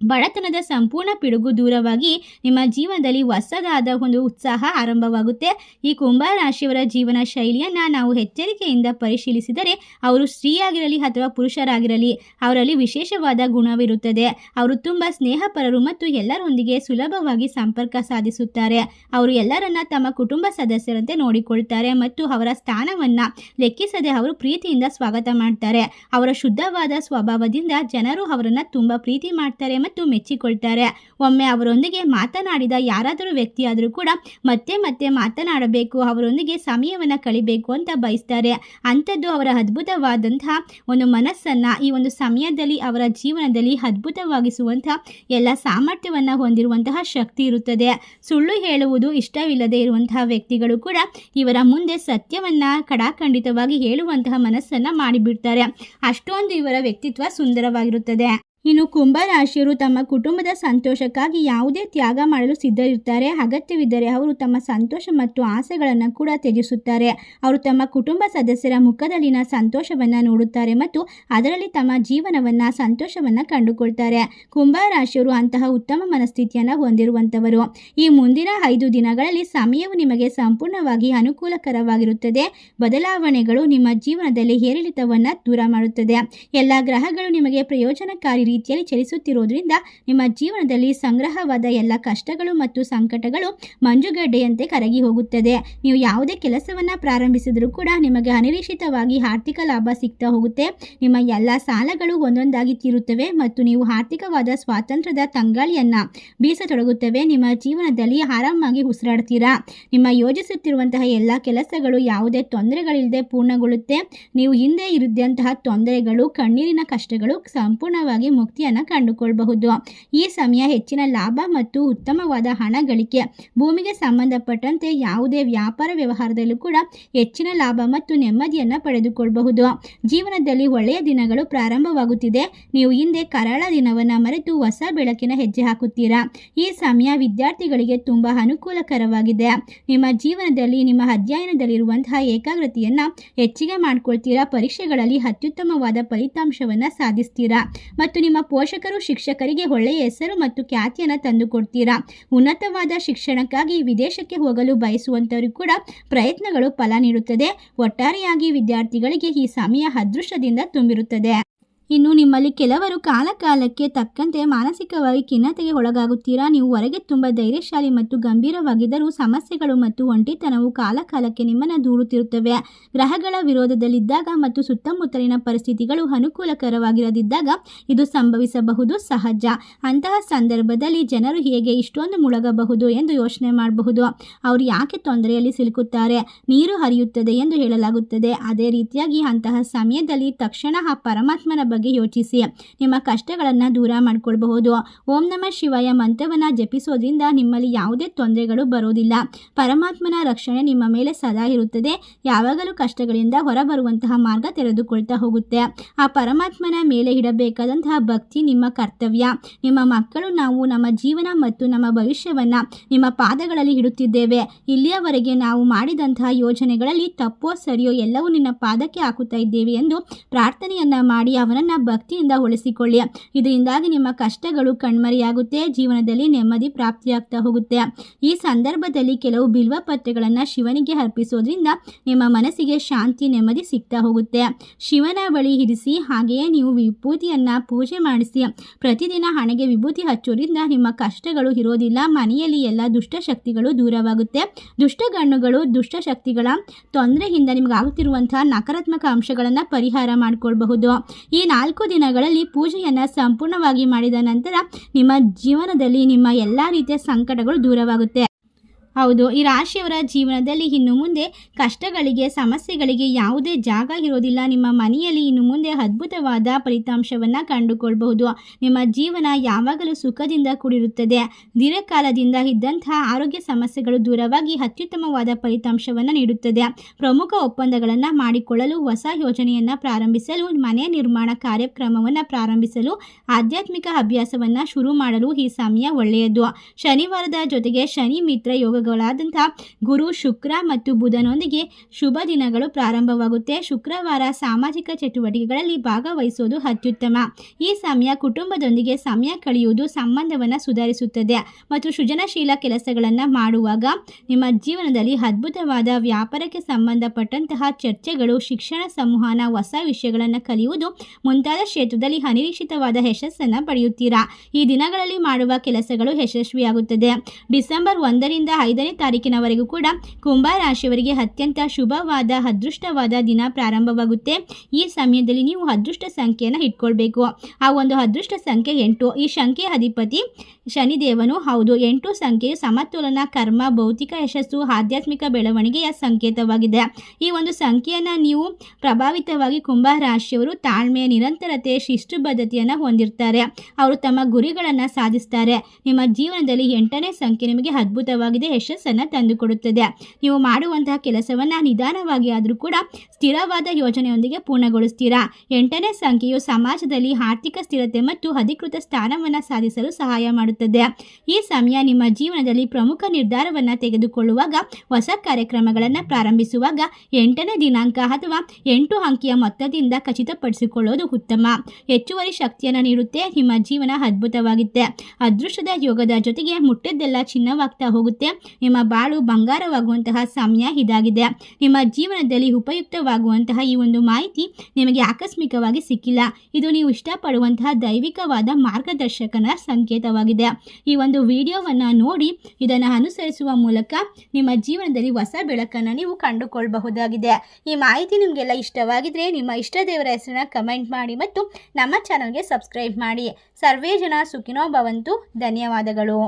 ಬಡತನದ ಸಂಪೂರ್ಣ ಪಿಡುಗು ದೂರವಾಗಿ ನಿಮ್ಮ ಜೀವನದಲ್ಲಿ ಹೊಸದಾದ ಒಂದು ಉತ್ಸಾಹ ಆರಂಭವಾಗುತ್ತೆ. ಈ ಕುಂಭರಾಶಿಯವರ ಜೀವನ ಶೈಲಿಯನ್ನು ನಾವು ಎಚ್ಚರಿಕೆಯಿಂದ ಪರಿಶೀಲಿಸಿದರೆ ಅವರು ಸ್ತ್ರೀಯಾಗಿರಲಿ ಅಥವಾ ಪುರುಷರಾಗಿರಲಿ, ಅವರಲ್ಲಿ ವಿಶೇಷವಾದ ಗುಣವಿರುತ್ತದೆ. ಅವರು ತುಂಬ ಸ್ನೇಹಪರರು ಮತ್ತು ಎಲ್ಲರೊಂದಿಗೆ ಸುಲಭವಾಗಿ ಸಂಪರ್ಕ ಸಾಧಿಸುತ್ತಾರೆ. ಅವರು ಎಲ್ಲರನ್ನ ತಮ್ಮ ಕುಟುಂಬ ಸದಸ್ಯರಂತೆ ನೋಡಿಕೊಳ್ತಾರೆ ಮತ್ತು ಅವರ ಸ್ಥಾನವನ್ನು ಲೆಕ್ಕಿಸದೆ ಅವರು ಪ್ರೀತಿಯಿಂದ ಸ್ವಾಗತ ಮಾಡ್ತಾರೆ. ಅವರ ಶುದ್ಧವಾದ ಸ್ವಭಾವದಿಂದ ಜನರು ಅವರನ್ನು ತುಂಬ ಪ್ರೀತಿ ಮಾಡ್ತಾರೆ ಮತ್ತು ಮೆಚ್ಚಿಕೊಳ್ತಾರೆ. ಒಮ್ಮೆ ಅವರೊಂದಿಗೆ ಮಾತನಾಡಿದ ಯಾರಾದರೂ ವ್ಯಕ್ತಿಯಾದರೂ ಕೂಡ ಮತ್ತೆ ಮತ್ತೆ ಮಾತನಾಡಬೇಕು, ಅವರೊಂದಿಗೆ ಸಮಯವನ್ನು ಕಳಿಬೇಕು ಅಂತ ಬಯಸ್ತಾರೆ. ಅಂಥದ್ದು ಅವರ ಅದ್ಭುತವಾದಂತಹ ಒಂದು ಮನಸ್ಸನ್ನು ಈ ಒಂದು ಸಮಯದಲ್ಲಿ ಅವರ ಜೀವನದಲ್ಲಿ ಅದ್ಭುತವಾಗಿಸುವಂಥ ಎಲ್ಲ ಸಾಮರ್ಥ್ಯವನ್ನು ಹೊಂದಿರುವಂತಹ ಶಕ್ತಿ ಇರುತ್ತದೆ. ಸುಳ್ಳು ಹೇಳುವುದು ಇಷ್ಟವಿಲ್ಲದೆ ಇರುವಂತಹ ವ್ಯಕ್ತಿಗಳು ಕೂಡ ಇವರ ಮುಂದೆ ಸತ್ಯವನ್ನು ಕಡಾಖಂಡಿತವಾಗಿ ಹೇಳುವಂತಹ ಮನಸ್ಸನ್ನು ಮಾಡಿಬಿಡ್ತಾರೆ. ಅಷ್ಟೊಂದು ಇವರ ವ್ಯಕ್ತಿತ್ವ ಸುಂದರವಾಗಿರುತ್ತದೆ. ಇನ್ನು ಕುಂಭರಾಶಿಯರು ತಮ್ಮ ಕುಟುಂಬದ ಸಂತೋಷಕ್ಕಾಗಿ ಯಾವುದೇ ತ್ಯಾಗ ಮಾಡಲು ಸಿದ್ಧರಿರ್ತಾರೆ ಅಗತ್ಯವಿದ್ದರೆ ಅವರು ತಮ್ಮ ಸಂತೋಷ ಮತ್ತು ಆಸೆಗಳನ್ನು ಕೂಡ ತ್ಯಜಿಸುತ್ತಾರೆ. ಅವರು ತಮ್ಮ ಕುಟುಂಬ ಸದಸ್ಯರ ಮುಖದಲ್ಲಿನ ಸಂತೋಷವನ್ನು ನೋಡುತ್ತಾರೆ ಮತ್ತು ಅದರಲ್ಲಿ ತಮ್ಮ ಜೀವನವನ್ನು, ಸಂತೋಷವನ್ನು ಕಂಡುಕೊಳ್ತಾರೆ. ಕುಂಭರಾಶಿಯವರು ಅಂತಹ ಉತ್ತಮ ಮನಸ್ಥಿತಿಯನ್ನು ಹೊಂದಿರುವಂಥವರು. ಈ ಮುಂದಿನ ಐದು ದಿನಗಳಲ್ಲಿ ಸಮಯವು ನಿಮಗೆ ಸಂಪೂರ್ಣವಾಗಿ ಅನುಕೂಲಕರವಾಗಿರುತ್ತದೆ. ಬದಲಾವಣೆಗಳು ನಿಮ್ಮ ಜೀವನದಲ್ಲಿ ಏರಿಳಿತವನ್ನು ದೂರ ಮಾಡುತ್ತದೆ. ಎಲ್ಲ ಗ್ರಹಗಳು ನಿಮಗೆ ಪ್ರಯೋಜನಕಾರಿ ರೀತಿಯಲ್ಲಿ ಚಲಿಸುತ್ತಿರುವುದರಿಂದ ನಿಮ್ಮ ಜೀವನದಲ್ಲಿ ಸಂಗ್ರಹವಾದ ಎಲ್ಲ ಕಷ್ಟಗಳು ಮತ್ತು ಸಂಕಟಗಳು ಮಂಜುಗಡ್ಡೆಯಂತೆ ಕರಗಿ ಹೋಗುತ್ತದೆ. ನೀವು ಯಾವುದೇ ಕೆಲಸವನ್ನು ಪ್ರಾರಂಭಿಸಿದರೂ ಕೂಡ ನಿಮಗೆ ಅನಿರೀಕ್ಷಿತವಾಗಿ ಆರ್ಥಿಕ ಲಾಭ ಸಿಗ್ತಾ ಹೋಗುತ್ತೆ. ನಿಮ್ಮ ಎಲ್ಲ ಸಾಲಗಳು ಒಂದೊಂದಾಗಿ ತೀರುತ್ತವೆ ಮತ್ತು ನೀವು ಆರ್ಥಿಕವಾದ ಸ್ವಾತಂತ್ರ್ಯದ ತಂಗಾಳಿಯನ್ನು ಬೀಸತೊಡಗುತ್ತವೆ. ನಿಮ್ಮ ಜೀವನದಲ್ಲಿ ಆರಾಮಾಗಿ ಉಸಿರಾಡ್ತೀರಾ? ನಿಮ್ಮ ಯೋಜಿಸುತ್ತಿರುವಂತಹ ಎಲ್ಲ ಕೆಲಸಗಳು ಯಾವುದೇ ತೊಂದರೆಗಳಿಲ್ಲದೆ ಪೂರ್ಣಗೊಳ್ಳುತ್ತೆ. ನೀವು ಹಿಂದೆ ಇರಿದಂತಹ ತೊಂದರೆಗಳು, ಕಣ್ಣೀರಿನ ಕಷ್ಟಗಳು ಸಂಪೂರ್ಣವಾಗಿ ಮುಕ್ತಿಯನ್ನು ಕಂಡುಕೊಳ್ಳಬಹುದು ಈ ಸಮಯ ಹೆಚ್ಚಿನ ಲಾಭ ಮತ್ತು ಉತ್ತಮವಾದ ಹಣ ಗಳಿಕೆ. ಭೂಮಿಗೆ ಸಂಬಂಧಪಟ್ಟಂತೆ ಯಾವುದೇ ವ್ಯಾಪಾರ ವ್ಯವಹಾರದಲ್ಲೂ ಕೂಡ ಹೆಚ್ಚಿನ ಲಾಭ ಮತ್ತು ನೆಮ್ಮದಿಯನ್ನು ಪಡೆದುಕೊಳ್ಳಬಹುದು ಜೀವನದಲ್ಲಿ ಒಳ್ಳೆಯ ದಿನಗಳು ಪ್ರಾರಂಭವಾಗುತ್ತಿದೆ. ನೀವು ಹಿಂದೆ ಕರಾಳ ದಿನವನ್ನು ಮರೆತು ಹೊಸ ಬೆಳಕಿನ ಹೆಜ್ಜೆ ಹಾಕುತ್ತೀರಾ? ಈ ಸಮಯ ವಿದ್ಯಾರ್ಥಿಗಳಿಗೆ ತುಂಬ ಅನುಕೂಲಕರವಾಗಿದೆ. ನಿಮ್ಮ ಜೀವನದಲ್ಲಿ, ನಿಮ್ಮ ಅಧ್ಯಯನದಲ್ಲಿರುವಂತಹ ಏಕಾಗ್ರತೆಯನ್ನು ಹೆಚ್ಚಿಗೆ ಮಾಡ್ಕೊಳ್ತೀರಾ? ಪರೀಕ್ಷೆಗಳಲ್ಲಿ ಅತ್ಯುತ್ತಮವಾದ ಫಲಿತಾಂಶವನ್ನು ಸಾಧಿಸ್ತೀರಾ? ಮತ್ತು ನಿಮ್ಮ ಪೋಷಕರು, ಶಿಕ್ಷಕರಿಗೆ ಒಳ್ಳೆಯ ಹೆಸರು ಮತ್ತು ಖ್ಯಾತಿಯನ್ನು ತಂದುಕೊಡ್ತೀರಾ? ಉನ್ನತವಾದ ಶಿಕ್ಷಣಕ್ಕಾಗಿ ವಿದೇಶಕ್ಕೆ ಹೋಗಲು ಬಯಸುವಂಥವರು ಕೂಡ ಪ್ರಯತ್ನಗಳು ಫಲ ನೀಡುತ್ತದೆ. ಒಟ್ಟಾರೆಯಾಗಿ ವಿದ್ಯಾರ್ಥಿಗಳಿಗೆ ಈ ಸಮಯ ಅದೃಷ್ಟದಿಂದ ತುಂಬಿರುತ್ತದೆ. ಇನ್ನು ನಿಮ್ಮಲ್ಲಿ ಕೆಲವರು ಕಾಲಕಾಲಕ್ಕೆ ತಕ್ಕಂತೆ ಮಾನಸಿಕವಾಗಿ ಖಿನ್ನತೆಗೆ ಒಳಗಾಗುತ್ತೀರಾ? ನೀವು ಹೊರಗೆ ತುಂಬ ಧೈರ್ಯಶಾಲಿ ಮತ್ತು ಗಂಭೀರವಾಗಿದ್ದರೂ ಸಮಸ್ಯೆಗಳು ಮತ್ತು ಒಂಟಿತನವು ಕಾಲಕಾಲಕ್ಕೆ ನಿಮ್ಮನ್ನು ದೂರುತ್ತಿರುತ್ತವೆ. ಗ್ರಹಗಳ ವಿರೋಧದಲ್ಲಿದ್ದಾಗ ಮತ್ತು ಸುತ್ತಮುತ್ತಲಿನ ಪರಿಸ್ಥಿತಿಗಳು ಅನುಕೂಲಕರವಾಗಿರದಿದ್ದಾಗ ಇದು ಸಂಭವಿಸಬಹುದು. ಸಹಜ. ಅಂತಹ ಸಂದರ್ಭದಲ್ಲಿ ಜನರು ಹೇಗೆ ಇಷ್ಟೊಂದು ಮುಳುಗಬಹುದು ಎಂದು ಯೋಚನೆ ಮಾಡಬಹುದು. ಅವರು ಯಾಕೆ ತೊಂದರೆಯಲ್ಲಿ ಸಿಲುಕುತ್ತಾರೆ? ನೀರು ಹರಿಯುತ್ತದೆ ಎಂದು ಹೇಳಲಾಗುತ್ತದೆ. ಅದೇ ರೀತಿಯಾಗಿ ಅಂತಹ ಸಮಯದಲ್ಲಿ ತಕ್ಷಣ ಆ ಪರಮಾತ್ಮನ ಬಗ್ಗೆ ಯೋಚಿಸಿ. ನಿಮ್ಮ ಕಷ್ಟಗಳನ್ನು ದೂರ ಮಾಡಿಕೊಳ್ಬಹುದು. ಓಂ ನಮ ಶಿವಾಯ ಮಂತ್ರವನ್ನು ಜಪಿಸೋದ್ರಿಂದ ನಿಮ್ಮಲ್ಲಿ ಯಾವುದೇ ತೊಂದರೆಗಳು ಬರೋದಿಲ್ಲ. ಪರಮಾತ್ಮನ ರಕ್ಷಣೆ ನಿಮ್ಮ ಮೇಲೆ ಸದಾ ಇರುತ್ತದೆ. ಯಾವಾಗಲೂ ಕಷ್ಟಗಳಿಂದ ಹೊರಬರುವಂತಹ ಮಾರ್ಗ ತೆರೆದುಕೊಳ್ತಾ ಹೋಗುತ್ತೆ. ಆ ಪರಮಾತ್ಮನ ಮೇಲೆ ಇಡಬೇಕಾದಂತಹ ಭಕ್ತಿ ನಿಮ್ಮ ಕರ್ತವ್ಯ. ನಿಮ್ಮ ಮಕ್ಕಳು ನಾವು ನಮ್ಮ ಜೀವನ ಮತ್ತು ನಮ್ಮ ಭವಿಷ್ಯವನ್ನು ನಿಮ್ಮ ಪಾದಗಳಲ್ಲಿ ಇಡುತ್ತಿದ್ದೇವೆ. ಇಲ್ಲಿಯವರೆಗೆ ನಾವು ಮಾಡಿದಂತಹ ಯೋಜನೆಗಳಲ್ಲಿ ತಪ್ಪೋ ಸರಿಯೋ ಎಲ್ಲವೂ ನಿನ್ನ ಪಾದಕ್ಕೆ ಹಾಕುತ್ತಾ ಇದ್ದೇವೆ ಎಂದು ಪ್ರಾರ್ಥನೆಯನ್ನ ಮಾಡಿ ಅವನನ್ನು ಭಕ್ತಿಯಿಂದ ಉಳಿಸಿಕೊಳ್ಳಿ ಇದರಿಂದಾಗಿ ನಿಮ್ಮ ಕಷ್ಟಗಳು ಕಣ್ಮರೆಯಾಗುತ್ತೆ, ಜೀವನದಲ್ಲಿ ನೆಮ್ಮದಿ ಪ್ರಾಪ್ತಿಯಾಗ್ತಾ ಹೋಗುತ್ತೆ. ಈ ಸಂದರ್ಭದಲ್ಲಿ ಕೆಲವು ಬಿಲ್ವ ಪತ್ರೆಗಳನ್ನು ಶಿವನಿಗೆ ಅರ್ಪಿಸೋದ್ರಿಂದ ನಿಮ್ಮ ಮನಸ್ಸಿಗೆ ಶಾಂತಿ, ನೆಮ್ಮದಿ ಸಿಗ್ತಾ ಹೋಗುತ್ತೆ. ಶಿವನ ಬಳಿ ಇರಿಸಿ, ಹಾಗೆಯೇ ನೀವು ವಿಭೂತಿಯನ್ನು ಪೂಜೆ ಮಾಡಿಸಿ. ಪ್ರತಿದಿನ ಹಣೆಗೆ ವಿಭೂತಿ ಹಚ್ಚೋದ್ರಿಂದ ನಿಮ್ಮ ಕಷ್ಟಗಳು ಇರೋದಿಲ್ಲ, ಮನೆಯಲ್ಲಿ ಎಲ್ಲ ದುಷ್ಟಶಕ್ತಿಗಳು ದೂರವಾಗುತ್ತೆ. ದುಷ್ಟಗಣ್ಣುಗಳು ದುಷ್ಟಶಕ್ತಿಗಳ ತೊಂದರೆಯಿಂದ ನಿಮಗಾಗುತ್ತಿರುವಂತಹ ನಕಾರಾತ್ಮಕ ಅಂಶಗಳನ್ನು ಪರಿಹಾರ ಮಾಡಿಕೊಳ್ಬಹುದು. ಈ ನಾಲ್ಕು ದಿನಗಳಲ್ಲಿ ಪೂಜೆಯನ್ನು ಸಂಪೂರ್ಣವಾಗಿ ಮಾಡಿದ ನಂತರ ನಿಮ್ಮ ಜೀವನದಲ್ಲಿ ನಿಮ್ಮ ಎಲ್ಲ ರೀತಿಯ ಸಂಕಟಗಳು ದೂರವಾಗುತ್ತೆ. ಹೌದು, ಈ ರಾಶಿಯವರ ಜೀವನದಲ್ಲಿ ಇನ್ನು ಮುಂದೆ ಕಷ್ಟಗಳಿಗೆ, ಸಮಸ್ಯೆಗಳಿಗೆ ಯಾವುದೇ ಜಾಗ ಇರೋದಿಲ್ಲ. ನಿಮ್ಮ ಮನೆಯಲ್ಲಿ ಇನ್ನು ಮುಂದೆ ಅದ್ಭುತವಾದ ಫಲಿತಾಂಶವನ್ನು ಕಂಡುಕೊಳ್ಬಹುದು. ನಿಮ್ಮ ಜೀವನ ಯಾವಾಗಲೂ ಸುಖದಿಂದ ಕೂಡಿರುತ್ತದೆ. ದೀರ್ಘಕಾಲದಿಂದ ಇದ್ದಂತಹ ಆರೋಗ್ಯ ಸಮಸ್ಯೆಗಳು ದೂರವಾಗಿ ಅತ್ಯುತ್ತಮವಾದ ಫಲಿತಾಂಶವನ್ನು ನೀಡುತ್ತದೆ. ಪ್ರಮುಖ ಒಪ್ಪಂದಗಳನ್ನು ಮಾಡಿಕೊಳ್ಳಲು ಹೊಸ ಯೋಜನೆಯನ್ನು ಪ್ರಾರಂಭಿಸಲು, ಮನೆ ನಿರ್ಮಾಣ ಕಾರ್ಯಕ್ರಮವನ್ನು ಪ್ರಾರಂಭಿಸಲು, ಆಧ್ಯಾತ್ಮಿಕ ಅಭ್ಯಾಸವನ್ನು ಶುರು ಮಾಡಲು ಈ ಸಮಯ ಒಳ್ಳೆಯದು. ಶನಿವಾರದ ಜೊತೆಗೆ ಶನಿ, ಮಿತ್ರ ಯೋಗಗಳಾದಂತಹ ಗುರು ಶುಕ್ರ ಮತ್ತು ಬುಧನೊಂದಿಗೆ ಶುಭ ದಿನಗಳು ಪ್ರಾರಂಭವಾಗುತ್ತೆ. ಶುಕ್ರವಾರ ಸಾಮಾಜಿಕ ಚಟುವಟಿಕೆಗಳಲ್ಲಿ ಭಾಗವಹಿಸುವುದು ಅತ್ಯುತ್ತಮ. ಈ ಸಮಯ ಕುಟುಂಬದೊಂದಿಗೆ ಸಮಯ ಕಳೆಯುವುದು ಸಂಬಂಧವನ್ನು ಸುಧಾರಿಸುತ್ತದೆ. ಮತ್ತು ಸೃಜನಶೀಲ ಕೆಲಸಗಳನ್ನು ಮಾಡುವಾಗ ನಿಮ್ಮ ಜೀವನದಲ್ಲಿ ಅದ್ಭುತವಾದ ವ್ಯಾಪಾರಕ್ಕೆ ಸಂಬಂಧಪಟ್ಟಂತಹ ಚರ್ಚೆಗಳು, ಶಿಕ್ಷಣ ಸಂವಹನ, ಹೊಸ ವಿಷಯಗಳನ್ನು ಕಲಿಯುವುದು ಮುಂತಾದ ಕ್ಷೇತ್ರದಲ್ಲಿ ಅನಿರೀಕ್ಷಿತವಾದ ಯಶಸ್ಸನ್ನು ಪಡೆಯುತ್ತೀರಾ? ಈ ದಿನಗಳಲ್ಲಿ ಮಾಡುವ ಕೆಲಸಗಳು ಯಶಸ್ವಿಯಾಗುತ್ತದೆ. ಡಿಸೆಂಬರ್ ಒಂದರಿಂದ ಐದನೇ ತಾರೀಕಿನವರೆಗೂ ಕೂಡ ಕುಂಭ ರಾಶಿಯವರಿಗೆ ಅತ್ಯಂತ ಶುಭವಾದ, ಅದೃಷ್ಟವಾದ ದಿನ ಪ್ರಾರಂಭವಾಗುತ್ತೆ. ಈ ಸಮಯದಲ್ಲಿ ನೀವು ಅದೃಷ್ಟ ಸಂಖ್ಯೆಯನ್ನು ಇಟ್ಕೊಳ್ಬೇಕು. ಆ ಒಂದು ಅದೃಷ್ಟ ಸಂಖ್ಯೆ ಎಂಟು, ಈ ಸಂಖ್ಯೆಯ ಅಧಿಪತಿ ಶನಿದೇವನು, ಹೌದು, ಎಂಟು ಸಂಖ್ಯೆಯು ಸಮತೋಲನ, ಕರ್ಮ, ಭೌತಿಕ ಯಶಸ್ಸು, ಆಧ್ಯಾತ್ಮಿಕ ಬೆಳವಣಿಗೆಯ ಸಂಕೇತವಾಗಿದೆ. ಈ ಒಂದು ಸಂಖ್ಯೆಯನ್ನು ನೀವು ಪ್ರಭಾವಿತವಾಗಿ ಕುಂಭ ರಾಶಿಯವರು ತಾಳ್ಮೆಯ, ನಿರಂತರತೆ ಶಿಷ್ಟುಬದ್ಧತೆಯನ್ನು ಹೊಂದಿರ್ತಾರೆ. ಅವರು ತಮ್ಮ ಗುರಿಗಳನ್ನು ಸಾಧಿಸ್ತಾರೆ. ನಿಮ್ಮ ಜೀವನದಲ್ಲಿ ಎಂಟನೇ ಸಂಖ್ಯೆ ನಿಮಗೆ ಅದ್ಭುತವಾಗಿದೆ. ಯಶಸ್ಸನ್ನು ತಂದುಕೊಡುತ್ತದೆ ನೀವು ಮಾಡುವಂತಹ ಕೆಲಸವನ್ನು ನಿಧಾನವಾಗಿ ಆದರೂ ಕೂಡ ಸ್ಥಿರವಾದ ಯೋಜನೆಯೊಂದಿಗೆ ಪೂರ್ಣಗೊಳಿಸ್ತೀರಾ? ಎಂಟನೇ ಸಂಖ್ಯೆಯು ಸಮಾಜದಲ್ಲಿ ಆರ್ಥಿಕ ಸ್ಥಿರತೆ ಮತ್ತು ಅಧಿಕೃತ ಸ್ಥಾನವನ್ನು ಸಾಧಿಸಲು ಸಹಾಯ ಮಾಡುತ್ತದೆ. ಈ ಸಮಯ ನಿಮ್ಮ ಜೀವನದಲ್ಲಿ ಪ್ರಮುಖ ನಿರ್ಧಾರವನ್ನು ತೆಗೆದುಕೊಳ್ಳುವಾಗ, ಹೊಸ ಕಾರ್ಯಕ್ರಮಗಳನ್ನು ಪ್ರಾರಂಭಿಸುವಾಗ ಎಂಟನೇ ದಿನಾಂಕ ಅಥವಾ ಎಂಟು ಅಂಕಿಯ ಮೊತ್ತದಿಂದ ಖಚಿತಪಡಿಸಿಕೊಳ್ಳೋದು ಉತ್ತಮ. ಹೆಚ್ಚುವರಿ ಶಕ್ತಿಯನ್ನು ನೀಡುತ್ತೆ, ನಿಮ್ಮ ಜೀವನ ಅದ್ಭುತವಾಗುತ್ತೆ. ಅದೃಷ್ಟದ ಯೋಗದ ಜೊತೆಗೆ ಮುಟ್ಟಿದ್ದೆಲ್ಲ ಚಿನ್ನವಾಗ್ತಾ ಹೋಗುತ್ತೆ. ನಿಮ್ಮ ಬಾಳು ಬಂಗಾರವಾಗುವಂತಹ ಸಮಯ ಇದಾಗಿದೆ. ನಿಮ್ಮ ಜೀವನದಲ್ಲಿ ಉಪಯುಕ್ತವಾಗುವಂತಹ ಈ ಒಂದು ಮಾಹಿತಿ ನಿಮಗೆ ಆಕಸ್ಮಿಕವಾಗಿ ಸಿಕ್ಕಿಲ್ಲ. ಇದು ನೀವು ಇಷ್ಟಪಡುವಂತಹ ದೈವಿಕವಾದ ಮಾರ್ಗದರ್ಶಕನ ಸಂಕೇತವಾಗಿದೆ. ಈ ಒಂದು ವಿಡಿಯೋವನ್ನು ನೋಡಿ ಇದನ್ನು ಅನುಸರಿಸುವ ಮೂಲಕ ನಿಮ್ಮ ಜೀವನದಲ್ಲಿ ಹೊಸ ಬೆಳಕನ್ನು ನೀವು ಕಂಡುಕೊಳ್ಳಬಹುದಾಗಿದೆ ಈ ಮಾಹಿತಿ ನಿಮಗೆಲ್ಲ ಇಷ್ಟವಾಗಿದ್ರೆ ನಿಮ್ಮ ಇಷ್ಟ ದೇವರ ಹೆಸರನ್ನ ಕಮೆಂಟ್ ಮಾಡಿ ಮತ್ತು ನಮ್ಮ ಚಾನಲ್ಗೆ ಸಬ್ಸ್ಕ್ರೈಬ್ ಮಾಡಿ. ಸರ್ವೇ ಜನ ಸುಖಿನೋ ಭವಂತು. ಧನ್ಯವಾದಗಳು.